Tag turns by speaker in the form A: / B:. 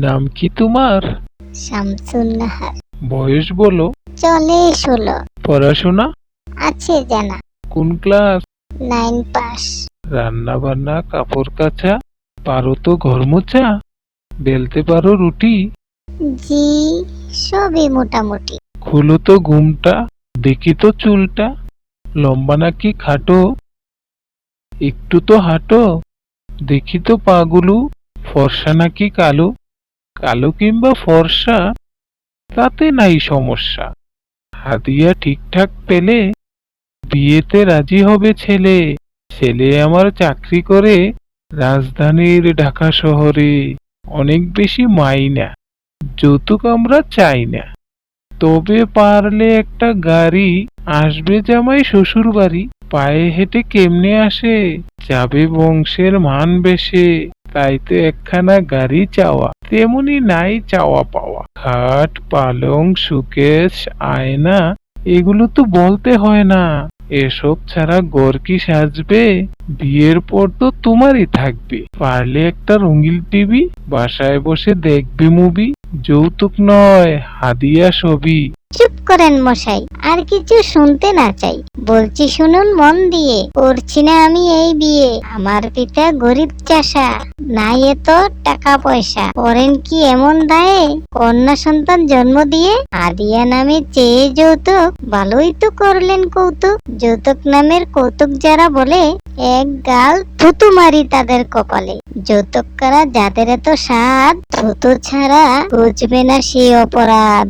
A: নাম কি তোমার?
B: শামসুন নাহার
A: বয়স বলো।
B: চলে ষোলো।
A: পড়াশোনা?
B: আছে জানা।
A: কোন ক্লাস?
B: Nine pass.
A: রান্না বান্না কাপড় কাচা পারো তো ঘর মোছা বেলতে পারো রুটি।
B: জি সবই মোটামুটি।
A: খুলো তো ঘুমটা দেখি তো চুলটা। লম্বা নাকি খাটো? একটু তো হাঁটো। দেখি তো পাগুলো ফর্সা নাকি কালো? কালো কিংবা ফর্সা, তাতে নাই সমস্যা। হাদিয়া ঠিকঠাক পেলে বিয়েতে রাজি হবে ছেলে। ছেলে আমার চাকরি করে রাজধানীর ঢাকা শহরে। অনেক বেশি মাইনা, যৌতুক আমরা চাই না। তবে পারলে একটা গাড়ি, আসবে জামাই শ্বশুর বাড়ি পায়ে হেঁটে কেমনে আসে? যাবে বংশের মান বেশে। তাই তো একখানা গাড়ি চাওয়া, তেমনি নাই চাওয়া পাওয়া। খাট, পালং, সুকেশ, আয়না, এগুলো তো বলতে হয় না। এসব ছাড়া গড় কি সাজবে? বিয়ের পর তো তোমারই থাকবে। পারলে একটা রঙিন টিভি, বাসায় বসে দেখবে মুভি যৌতুক নয়, হাদিয়া ছবি।
B: চুপ করেন মশাই। আর কিছু শুনতে না চাই। বলছি, শুনুন মন দিয়ে, করছি না আমি এই বিয়ে। আমার পিতা গরিব চাষা, নাই এত টাকা পয়সা করেন কি এমন দায়ে? কন্যা সন্তান জন্ম দিয়ে আদিয়া নামে চেয়ে যৌতুক, ভালোই তো করলেন কৌতুক। যৌতুক নামের কৌতুক যারা বলে, এক গাল থুতু মারি তাদের কপালে। যৌতুক করা যাদের এত স্বাদ, থুতু ছাড়া বুঝবে না সে অপরাধ।